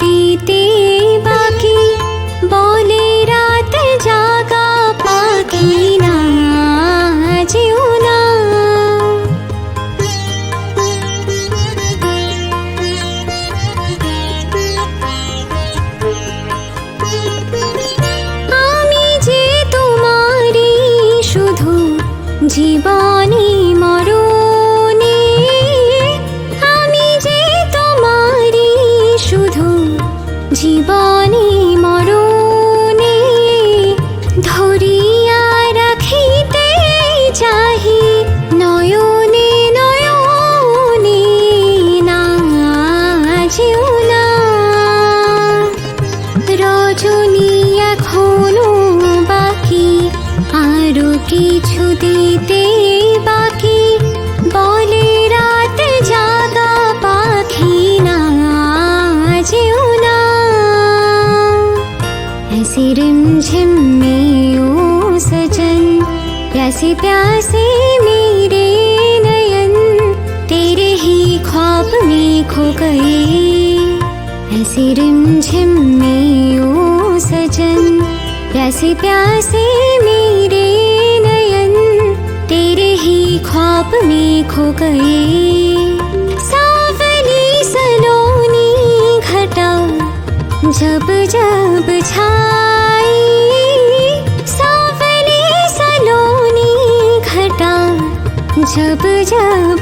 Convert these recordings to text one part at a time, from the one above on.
দিতে मेरे नयन तेरे ही ख्वाब में खो गए। ऐसे रिमझिम में ओ सजन प्यासे प्यासे मेरे नयन तेरे ही ख्वाब में खो गए। सावली सलोनी घटा जब जब छाई जब जब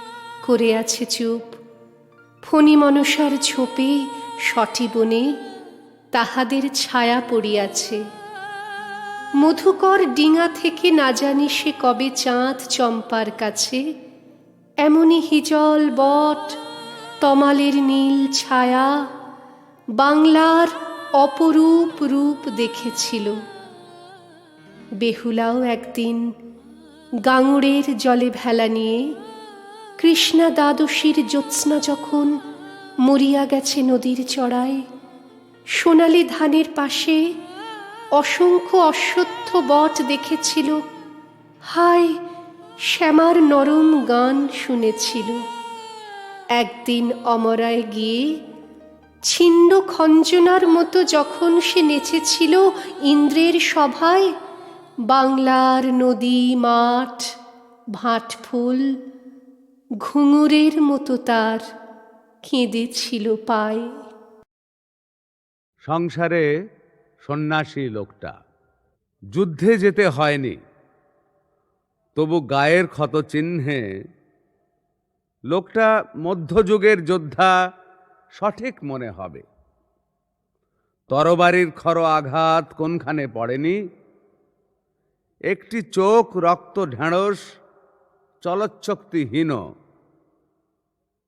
করে আছে চুপ। ফণি মনসার ঝোপে সটি বনে তাহাদের ছায়া পড়িয়াছে। মধুকর ডিঙা থেকে না জানি সে কবে চাঁদ চম্পার কাছে। এমনই হিজল বট, তমালের নীল ছায়া বাংলার অপরূপ রূপ দেখেছিল। বেহুলাও একদিন গাঙুড়ের জলে ভেলা নিয়ে কৃষ্ণা দ্বাদশীর জ্যোৎস্না যখন মরিয়া গেছে নদীর চড়ায় সোনালি ধানের পাশে অসংখ্য অশ্বত্থ বট দেখেছিল। হায়, শ্যামার নরম গান শুনেছিল। একদিন অমরায় গিয়ে ছিন্ন খঞ্জনার মতো যখন সে নেচেছিল ইন্দ্রের সভায়, বাংলার নদী মাঠ, ভাটফুল ঘুঙুরের মতো তার কেঁদেছিল পায়। সংসারে সন্ন্যাসী লোকটা, যুদ্ধে যেতে হয়নি, তবু গায়ের ক্ষত চিহ্নে। লোকটা মধ্যযুগের যোদ্ধা, সঠিক মনে হবে। তরবারির খর আঘাত কোনখানে পড়েনি? একটি চোখ রক্ত ঢেঁড়স চলচ্চক্তিহীন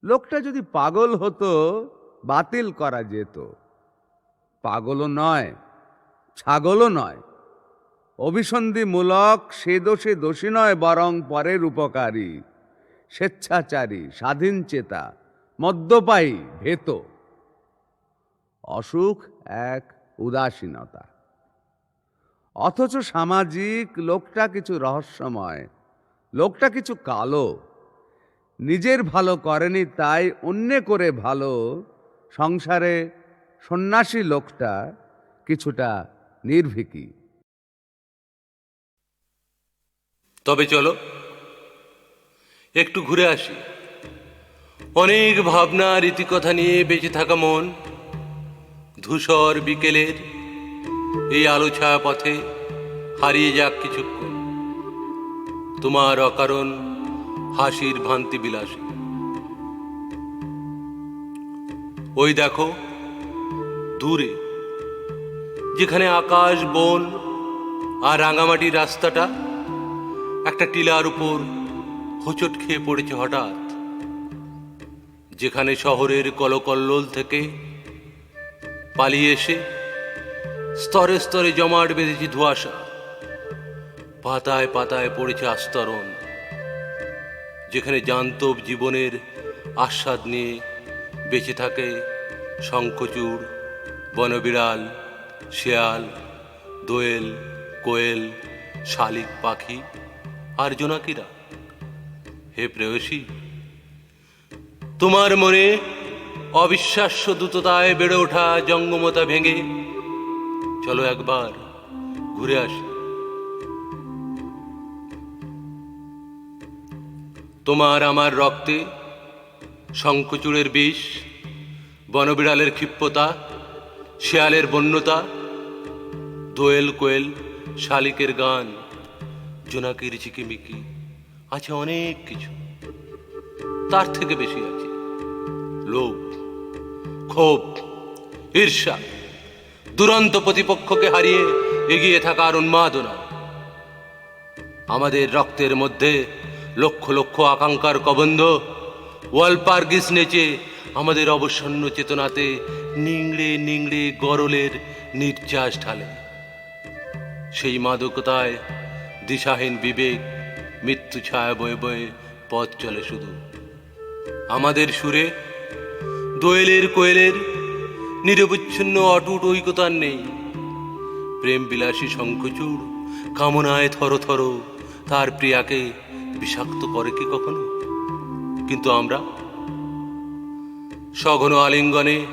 লোকটা যদি পাগল হতো, বাতিল করা যেত। পাগলও নয়, ছাগলও নয়। অভিসন্ধিমূলক সে দোষে দোষী নয়, বরং পরের উপকারী। স্বেচ্ছাচারী, স্বাধীন চেতা, মদ্যপায়ী, ভেত। অসুখ এক উদাসীনতা। অথচ সামাজিক লোকটা কিছু রহস্যময়, লোকটা কিছু কালো। নিজের ভালো করেনি, তাই অন্যে করে ভালো। সংসারে সন্ন্যাসী লোকটা কিছুটা নির্ভীকি। তবে চলো, একটু ঘুরে আসি। অনেক ভাবনা রীতিকথা নিয়ে বেঁচে থাকা মন, ধূসর বিকেলের এই আলো ছায়া পথে হারিয়ে যাক কিছুক্ষণ। তোমার অকারণ হাসির ভান্তি বিলাসী। ওই দেখো, দূরে, যেখানে আকাশ, বন আর রাঙামাটির রাস্তাটা একটা টিলার উপর হোঁচট খেয়ে পড়েছে হঠাৎ। যেখানে শহরের কলকল্লোল থেকে পালিয়ে এসে স্তরে স্তরে জমাট বেঁধেছে ধোঁয়াশা। পাতায় পাতায় পড়েছে আস্তরণ। যেখানে জান্তব জীবনের আস্বাদ নিয়ে বেঁচে থাকে শঙ্খচূড়, বনবিড়াল, শেয়াল, দোয়েল, কোয়েল, শালিক পাখি, আর জোনাকিরা। হে প্রেয়সী, তোমার মনে অবিশ্বাস্য দ্রুততায় বেড়ে ওঠা জঙ্গমতা ভেঙে চলো একবার ঘুরে আসি। তোমার আমার রক্তে শঙ্খচূড়ের বিষ, বনবিড়ালের ক্ষিপ্রতা, শেয়ালের বন্যতা, দোয়েল কোয়েল, শালিকের গান, জোনাকির ঝিকিমিকি, আছে অনেক কিছু। তার থেকে বেশি আছে লোভ, ক্ষোভ, ঈর্ষা, দুরন্ত প্রতিপক্ষকে হারিয়ে এগিয়ে থাকার উন্মাদনা। আমাদের রক্তের মধ্যে লক্ষ লক্ষ আকাঙ্ক্ষার কবন্ধ। ওয়ালপার গিস নেচে আমাদের অবসন্ন চেতনাতে নিংড়ে নিংড়ে গরলের নির্যাস ঢালে। সেই মাদকতায় দিশাহীন বিবেক মৃত্যু ছায়া বয়ে বয়ে পথ চলে শুধু। আমাদের সুরে দোয়েলের কোয়েলের নিরবচ্ছিন্ন অটুট ঐকতার নেই। প্রেম বিলাসী শঙ্খচূড় কামনায় থর থর তার প্রিয়াকে বিষাক্ত করে কি কখনো? কিন্তু আমরা সঘন আলিঙ্গনে,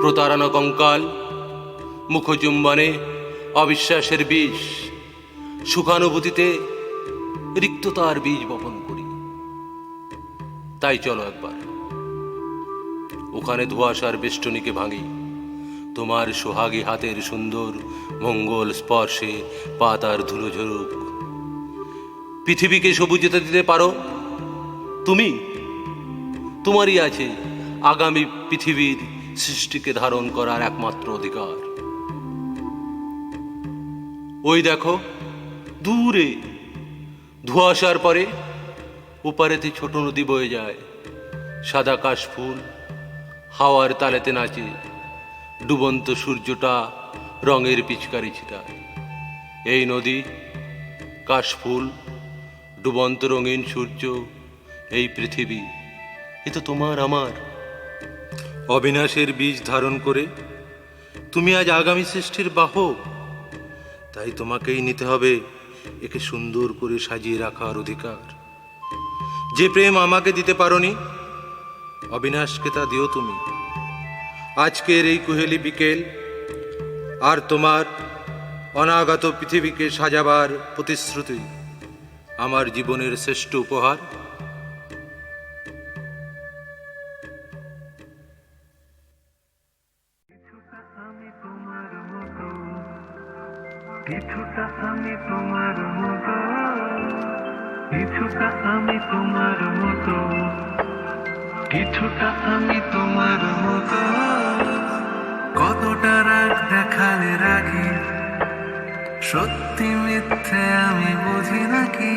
প্রতারণা কঙ্কাল, মুখচুম্বনে, অবিশ্বাসের বিষ, সুখানুভূতিতে রিক্ততার বীজ বপন করি। তাই চলো একবার। ওখানে ধোঁয়াশার বেষ্টনীকে ভাঙি। তোমার সোহাগী হাতের সুন্দর মঙ্গল স্পর্শে পাতার ধুলো ঝরুক। পৃথিবীকে সবুজতা দিতে পারো? তুমি? তোমারই আছে আগামী পৃথিবীর সৃষ্টিকে ধারণ করার একমাত্র অধিকার। ওই দেখো, দূরে ধোঁয়াশার পরে ওপারেতে ছোট নদী বয়ে যায়। সাদা কাশ ফুল, হাওয়ার তালেতে নাচে। ডুবন্ত সূর্যটা রঙের পিচকারি ছিটায়। এই নদী কাশফুল ডুবন্ত রঙিন সূর্য, এই পৃথিবী, এ তো তোমার আমার। অবিনাশের বীজ ধারণ করে তুমি আজ আগামী সৃষ্টির বাহক। তাই তোমাকেই নিতে হবে একে সুন্দর করে সাজিয়ে রাখার অধিকার। যে প্রেম আমাকে দিতে পারোনি, অবিনাশকে তা দিও তুমি। আজকের এই কুহেলি বিকেল আর তোমার অনাগত পৃথিবীকে সাজাবার প্রতিশ্রুতি। আমার জীবনের শ্রেষ্ঠ উপহার। কিছুটা তোমার মতো, কিছুটা আমি তোমার মতো, কিছুটা আমি তোমার মতো। কতটা রাগ দেখালে রাগি সত্যি মিথ্যে আমি বুঝি নাকি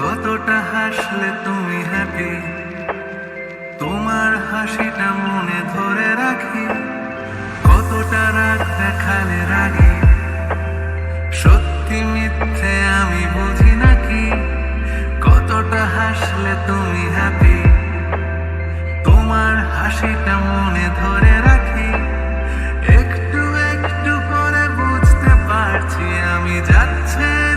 কতটা হাসলে তুমি হ্যাপি তোমার হাসিটা মনে ধরে রাখি। কতটা রাগ দেখালে রাগি? সত্যি মিথ্যে আমি বুঝি নাকি কতটা হাসলে তুমি হ্যাপি তোমার হাসিটা মনে ধরে রাখি। একটু পারছি আমি যাচ্ছে।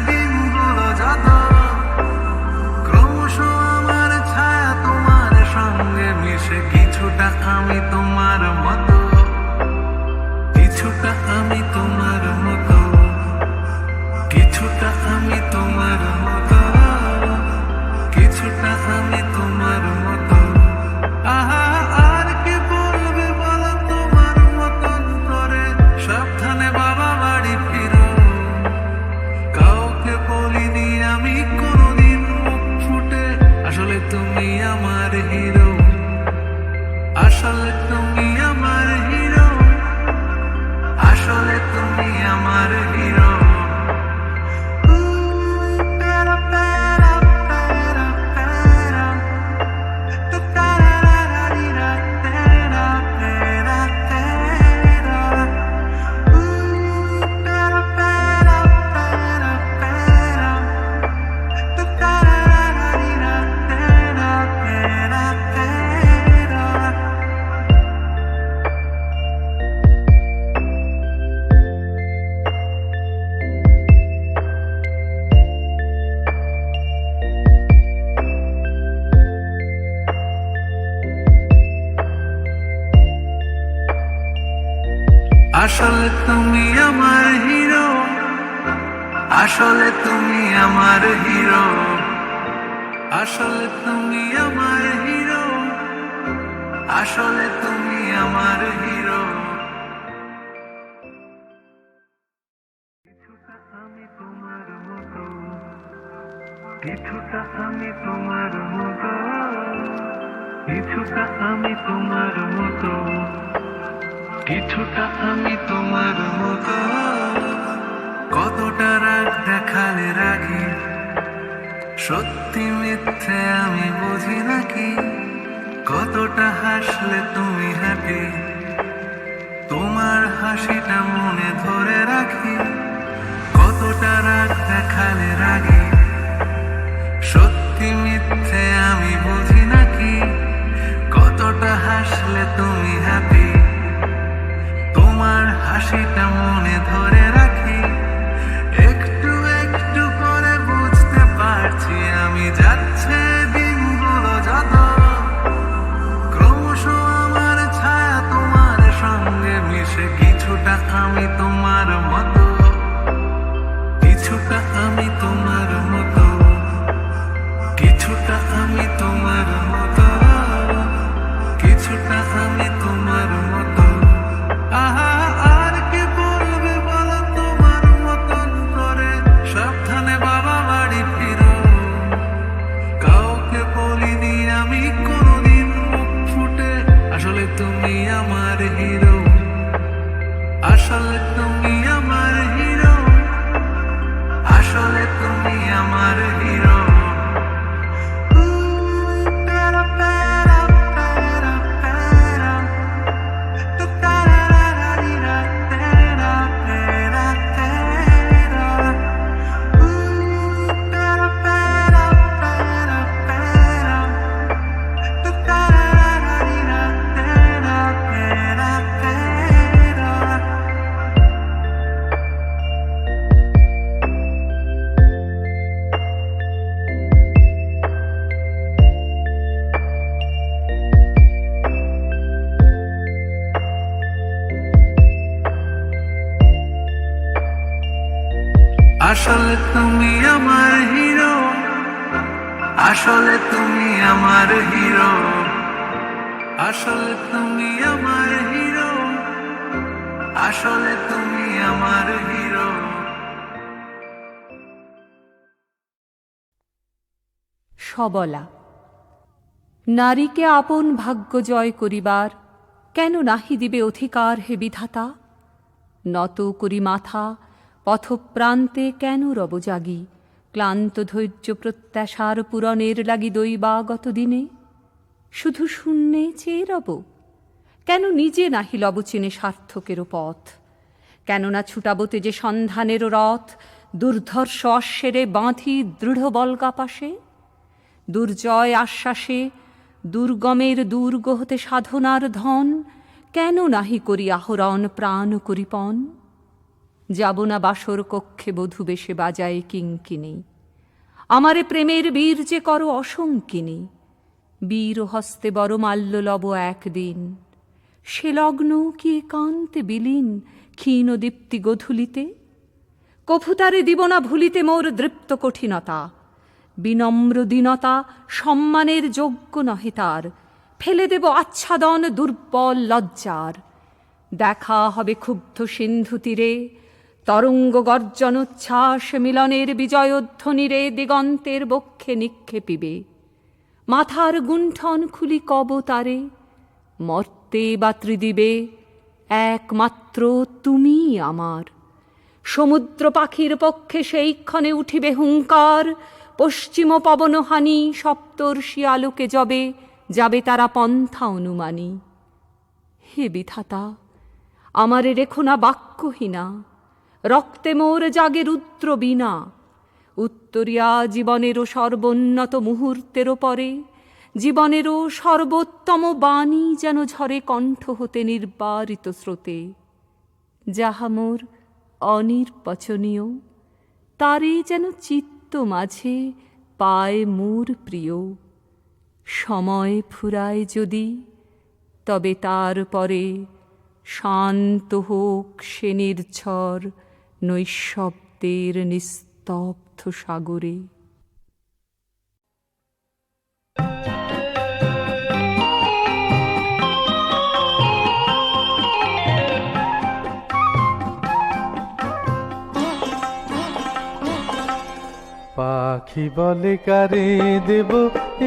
কিছুটা আমি তোমার মতো। কিছুটা আমি তোমার মতো। কিছুটা আমি তোমার মতো। কতটা রাগ দেখালে রাগি, সত্যি মিথ্যে আমি বুঝি নাকি? কতটা হাসলে তুমি হ্যাপি তোমার হাসিটা মনে ধরে রাখি। কতটা রাগ দেখালে রাগি হাসলে তুমি হ্যাপি তোমার হাসিটা মনে ধরে রাখি। একটু একটু করে বুঝতে পারছি আমি যাচ্ছে দিনগুলো যত। ছায়া তোমার সঙ্গে মিশে, কিছুটা আমি তোমার আসলে তুমি আমার হিরো। আসলে তুমি আমার হিরো। আসলে তুমি আমার হিরো। আসলে তুমি আমার হিরো। সবলা, নারীকে আপন ভাগ্য জয় করিবার কেন নাহি দিবে অধিকার হে বিধাতা? নত করি মাথা পথপ্রান্তে কেন রব জাগি? ক্লান্ত ধৈর্য প্রত্যাশার পূরণের লাগি দৈবাগত দিনে? শুধু শূন্যে চেয়ে রব? কেন নিজে নাহি লব চেনে সার্থকেরও পথ? কেননা ছুটাবতে যে সন্ধানেরও রথ? দুর্ধর্ষ অশ্বেরে বাঁধি দৃঢ় বলগা পাশে দুর্জয় আশ্বাসে দুর্গমের দুর্গ হতে সাধনার ধন? কেন নাহি করি আহরণ, প্রাণ করিপন? যাব না বাসর কক্ষে বধূ বেশে বাজায় কিঙ্কিনি আমারে প্রেমের বীর যে করো অসঙ্কিনী বীর হস্তে বড় মাল্য লব একদিন। সে লগ্ন কি একান্তে বিলীন ক্ষীণ দীপ্তি গধূলিতে? কফুতারে দিব না ভুলিতে মোর দৃপ্ত কঠিনতা। বিনম্র দীনতা সম্মানের যোগ্য নহে তার। ফেলে দেব আচ্ছাদন দুর্বল লজ্জার। দেখা হবে ক্ষুব্ধ সিন্ধু তীরে তরঙ্গ গর্জনোচ্ছ্বাস মিলনের বিজয়োধ্বনিরে দিগন্তের বক্ষে নিক্ষেপিবে। মাথার গুণ্ঠন খুলি কব তারে, মর্তে বা ত্রিদিবে, একমাত্র তুমি আমার। সমুদ্র পাখির পক্ষে সেইক্ষণে উঠিবে হুঙ্কার, পশ্চিম পবনহানি সপ্তর্ষি আলোকে যবে যাবে তারা পন্থা অনুমানী। হে বিধাতা, আমারে রেখো না বাক্যহীনা। রক্তে মোর জাগে রুদ্র বিনা উত্তরিয়া জীবনেরও সর্বোন্নত মুহূর্তেরও পরে, জীবনেরও সর্বোত্তম বাণী যেন ঝরে কণ্ঠ হতে নির্বারিত স্রোতে। যাহা মোর অনির্বচনীয়, তারে যেন চিত্ত মাঝে পায় মোর প্রিয়। সময় ফুরায় যদি, তবে তার পরে শান্ত হোক সে নির্ঝর নৈশব্দের নিস্তব্ধ সাগরে। পাখি বলে কারে দেব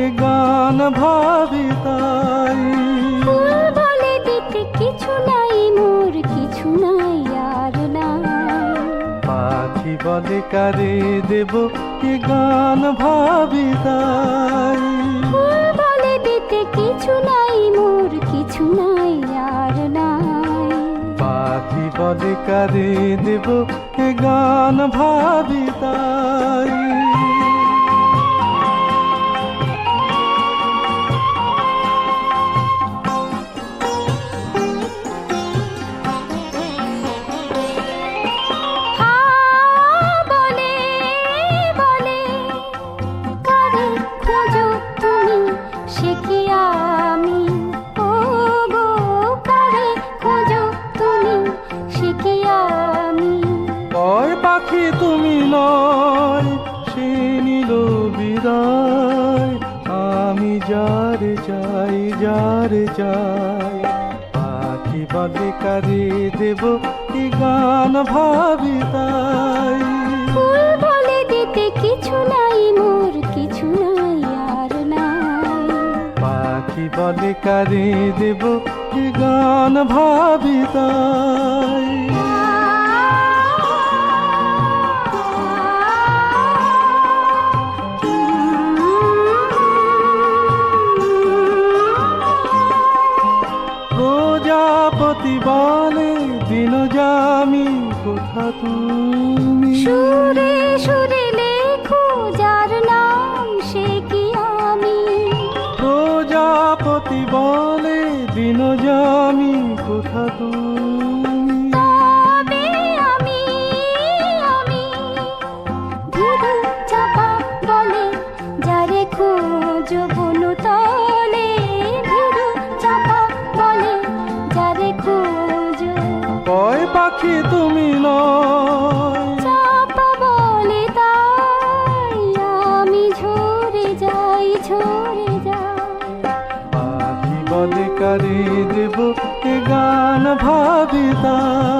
এ গান ভাবি তাই। বলে দিতে কিছু নাই মোর কিছু নাই আর নাই। পাখি বলে কারে দেব কি গান ভাবি তাই বলে দিতে কিছু নাই মোর কিছু নাই আর নাই। পাখি বলে কারে দেব কি গান ভাবি তাই পাখি বলে কারে দেব কি গান ভাবি তাই? ফুল বলে দিতে কিছু নাই মোর কিছু নাই আর নাই। পাখি বলে কারে দেব কি গান ভাবি তাই? প্রজাপতি বলে দিন জামি কোথা তুমি? সুরে সুরে লেখো যার নাম সে কি আমি? প্রজাপতি বলে দিন জামি কোথা তুমি? ভাবি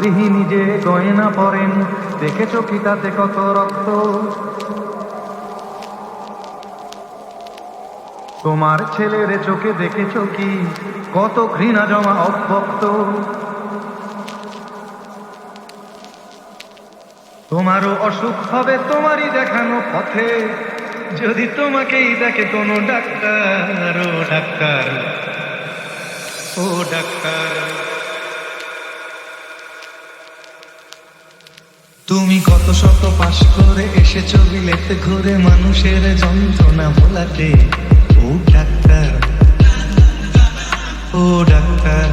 গৃহিণী যে গয়না পরেন। দেখেছ কি তাতে কত রক্ত? তোমার ছেলের চোখে দেখেছ কি? কত ঘৃণা জমা অভক্ত তোমারও অসুখ হবে, তোমারই দেখানো পথে। যদি তোমাকেই দেখে কোনো ডাক্তার, ও ডাক্তার ও ডাক্তার। তুমি কত শত পাশ করে এসেছ বিলেতে ঘুরে মানুষের যন্ত্রণা ভোলাতে। ও ডাক্তার ও ডাক্তার।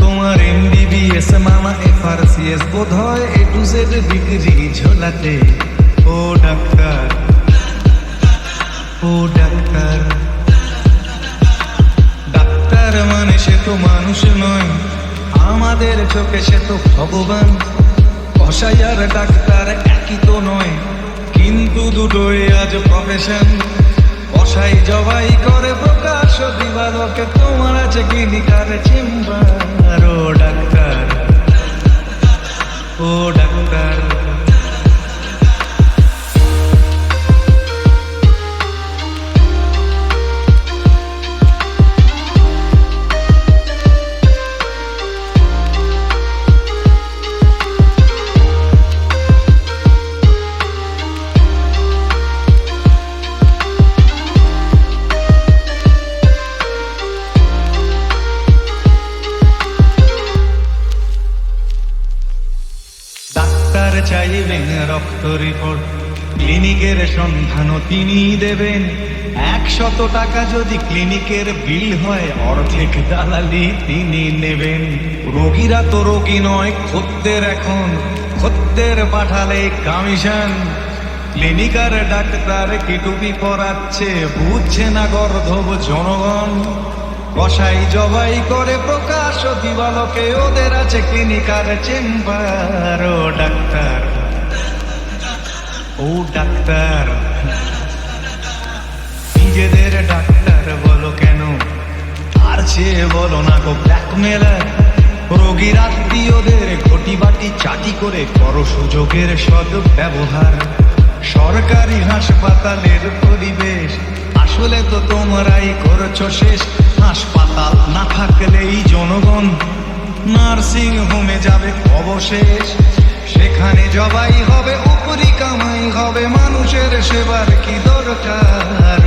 তোমার এমবিবিএস মামা এফআরসিএস বোধ হয় এ টু জেড ডিগ্রি ঝোলাতে। ও ডাক্তার ও ডাক্তার। ডাক্তার মানে সে তো মানুষ নয়, আমাদের চোখে সে তো ভগবান। কষাই আর ডাক্তার একই তো নয়, কিন্তু দুটোই আজ প্রফেশন কষাই জবাই করে প্রকাশ, দিবালকে তোমার আছে ক্লিনিকার চেম্বার ও ডাক্তার ও ডাক্তার ডাক্তার। দেবেন। একশত টাকা যদি ক্লিনিকের বিল হয়, অর্ধেক দালালি তিনি নেবেন। রোগীরা তো রোগী নয়, খদ্দের এখন। খদ্দের পাঠালে কমিশন। ক্লিনিকার ডাক্তার কি টুপি পরাচ্ছে, বুঝছে না গর্ধব জনগণ। কষাই জবাই করে প্রকাশ, দিবালকে ওদের আছে ক্লিনিকার চেম্বার। ও ডাক্তার। ও ডাক্তার। নিজেদের ডাক্তার বলো কেন? আর চেয়ে বলো না গো ব্ল্যাকমেলার রোগীর আত্মীয়দের ঘটি বাটি চাটি করে করো সুযোগের সদ ব্যবহার। সরকারি হাসপাতালের পরিবেশ, আসলে তো তোমরাই করছ শেষ। হাসপাতাল না থাকলেই জনগণ নার্সিং হোমে যাবে অবশেষ। সেখানে জবাই হবে, উপরি কামাই হবে, মানুষের সেবার কি দরকার?